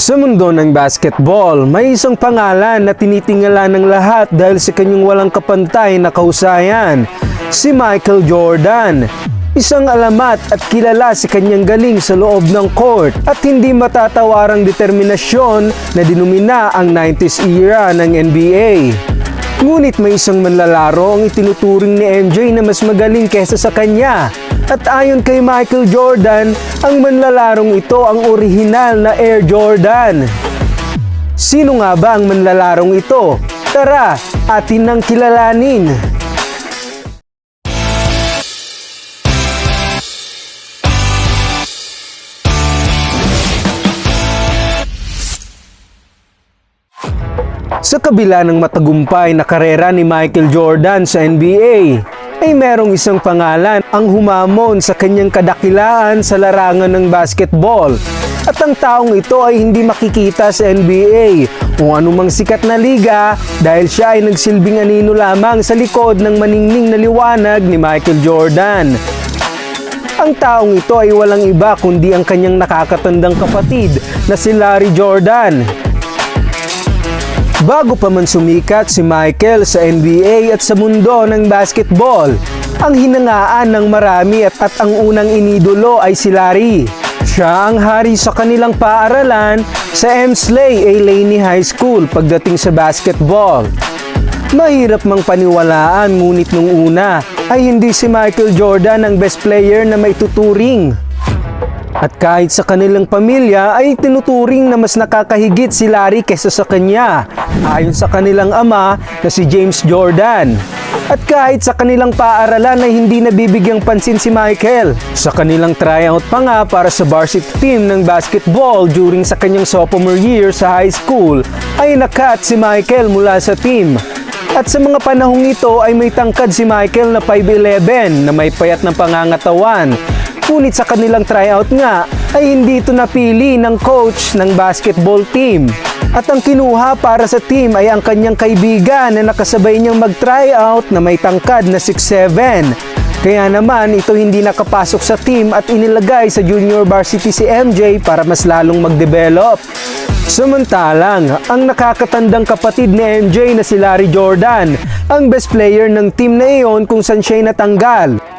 Sa mundo ng basketball, may isang pangalan na tinitingala ng lahat dahil sa kanyang walang kapantay na kahusayan, si Michael Jordan. Isang alamat at kilala sa kanyang galing sa loob ng court at hindi matatawarang determinasyon na dinumina ang 90s era ng NBA. Ngunit may isang manlalaro ang itinuturing ni MJ na mas magaling kesa sa kanya. At ayon kay Michael Jordan, ang manlalarong ito ang orihinal na Air Jordan. Sino nga ba ang manlalarong ito? Tara, atin nang kilalanin. Sa kabila ng matagumpay na karera ni Michael Jordan sa NBA, ay merong isang pangalan ang humamon sa kanyang kadakilaan sa larangan ng basketball. At ang taong ito ay hindi makikita sa NBA o anumang sikat na liga dahil siya ay nagsilbing anino lamang sa likod ng maningning na liwanag ni Michael Jordan. Ang taong ito ay walang iba kundi ang kanyang nakakatandang kapatid na si Larry Jordan. Bago pa man sumikat si Michael sa NBA at sa mundo ng basketball, ang hinangaan ng marami at, at ang unang inidolo ay si Larry. Siya ang hari sa kanilang paaralan sa Emsley A. Laney High School pagdating sa basketball. Mahirap mang paniwalaan ngunit nung una ay hindi si Michael Jordan ang best player na may tuturing. At kahit sa kanilang pamilya ay tinuturing na mas nakakahigit si Larry kesa sa kanya, ayon sa kanilang ama na si James Jordan. At kahit sa kanilang paaralan ay hindi nabibigyang pansin si Michael. Sa kanilang tryout pa nga para sa varsity team ng basketball during sa kanyang sophomore year sa high school, ay nakat si Michael mula sa team. At sa mga panahong ito ay may tangkad si Michael na 5'11 na may payat ng pangangatawan Ngunit sa kanilang tryout nga ay hindi ito napili ng coach ng basketball team. At ang kinuha para sa team ay ang kanyang kaibigan na nakasabay niyang mag-tryout na may tangkad na 6'7". Kaya naman ito hindi nakapasok sa team at inilagay sa junior varsity si MJ para mas lalong mag-develop. Samantalang, ang nakakatandang kapatid ni MJ na si Larry Jordan, ang best player ng team na iyon kung saan siya'y natanggal.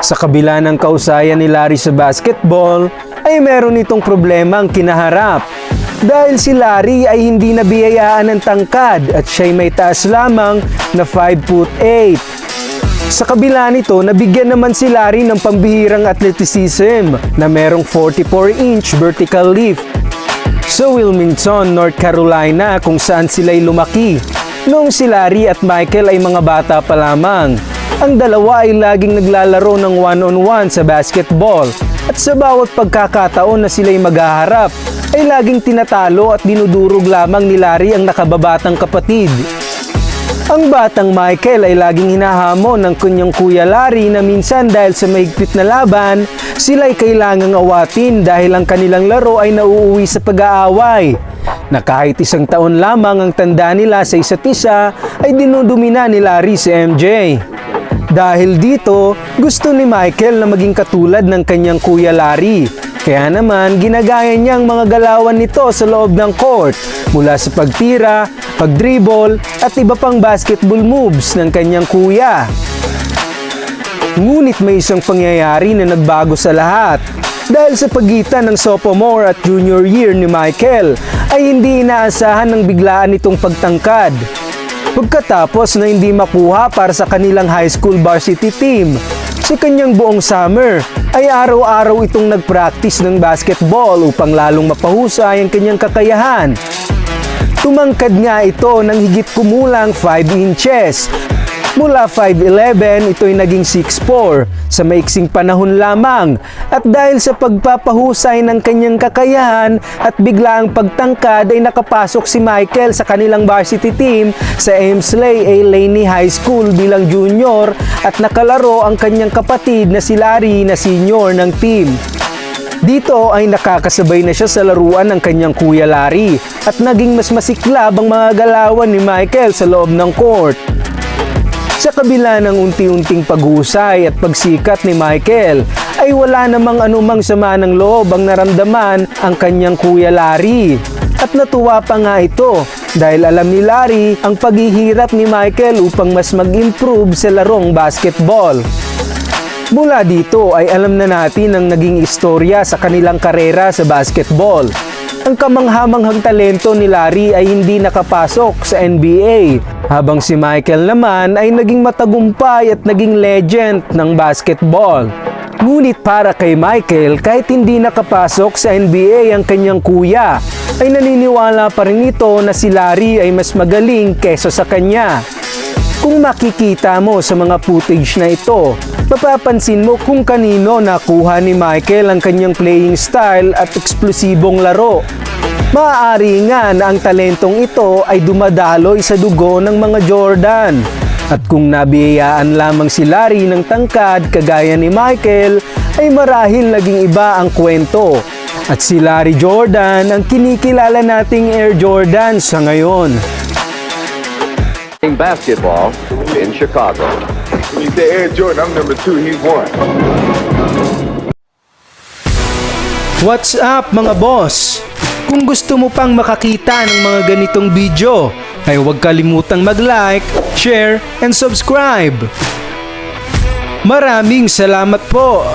Sa kabila ng kausayan ni Larry sa basketball, ay meron itong problema ang kinaharap. Dahil si Larry ay hindi nabiyayaan ng tangkad at siya'y may taas lamang na 5 foot 8. Sa kabila nito, nabigyan naman si Larry ng pambihirang athleticism na merong 44-inch vertical lift sa Wilmington, North Carolina kung saan sila'y lumaki. Noong si Larry at Michael ay mga bata pa lamang. Ang dalawa ay laging naglalaro ng one-on-one sa basketball at sa bawat pagkakataon na sila'y maghaharap ay laging tinatalo at dinudurog lamang ni Larry ang nakababatang kapatid. Ang batang Michael ay laging hinahamon ng kanyang kuya Larry na minsan dahil sa mahigpit na laban, sila ay kailangang awatin dahil ang kanilang laro ay nauuwi sa pag-aaway. Na kahit isang taon lamang ang tanda nila sa isa't isa, ay dinudumina ni Larry si MJ. Dahil dito, gusto ni Michael na maging katulad ng kanyang kuya Larry. Kaya naman, ginagaya niya ang mga galawan nito sa loob ng court mula sa pagtira, pagdribble at iba pang basketball moves ng kanyang kuya. Ngunit may isang pangyayari na nagbago sa lahat. Dahil sa pagitan ng sophomore at junior year ni Michael ay hindi inaasahan ng biglaan itong pagtangkad. Pagkatapos na hindi makuha para sa kanilang high school varsity team, sa kanyang buong summer ay araw-araw itong nagpractice ng basketball upang lalong mapahusay ang kanyang kakayahan. Tumangkad nga ito ng higit kumulang 5 inches. Mula 5'11, ito'y naging 6'4 sa maiksing panahon lamang. At dahil sa pagpapahusay ng kanyang kakayahan at biglaang pagtangkad ay nakapasok si Michael sa kanilang varsity team sa Aimsley A. Laney High School bilang junior at nakalaro ang kanyang kapatid na si Larry na senior ng team. Dito ay nakakasabay na siya sa laruan ng kanyang kuya Larry at naging mas masiklab ang mga galawan ni Michael sa loob ng court. Sa kabila ng unti-unting paghusay at pagsikat ni Michael, ay wala namang anumang sama ng loob ang naramdaman ang kanyang kuya Larry. At natuwa pa nga ito dahil alam ni Larry ang paghihirap ni Michael upang mas mag-improve sa larong basketball. Mula dito ay alam na natin ang naging istorya sa kanilang karera sa basketball. Ang kamanghamanghang talento ni Larry ay hindi nakapasok sa NBA, habang si Michael naman ay naging matagumpay at naging legend ng basketball. Ngunit para kay Michael, kahit hindi nakapasok sa NBA ang kanyang kuya, ay naniniwala pa rin ito na si Larry ay mas magaling kesa sa kanya. Kung makikita mo sa mga footage na ito, mapapansin mo kung kanino nakuha ni Michael ang kanyang playing style at eksplosibong laro. Maaari nga na ang talentong ito ay dumadaloy sa dugo ng mga Jordan. At kung nabiyayaan lamang si Larry ng tangkad kagaya ni Michael, ay marahil naging iba ang kwento. At si Larry Jordan ang kinikilala nating Air Jordan sa ngayon. basketball in Chicago. When you say Air Jordan, I'm number two. He's one. What's up mga boss? Kung gusto mo pang makakita ng mga ganitong video, ay huwag kalimutang mag-like, share, and subscribe. Maraming salamat po!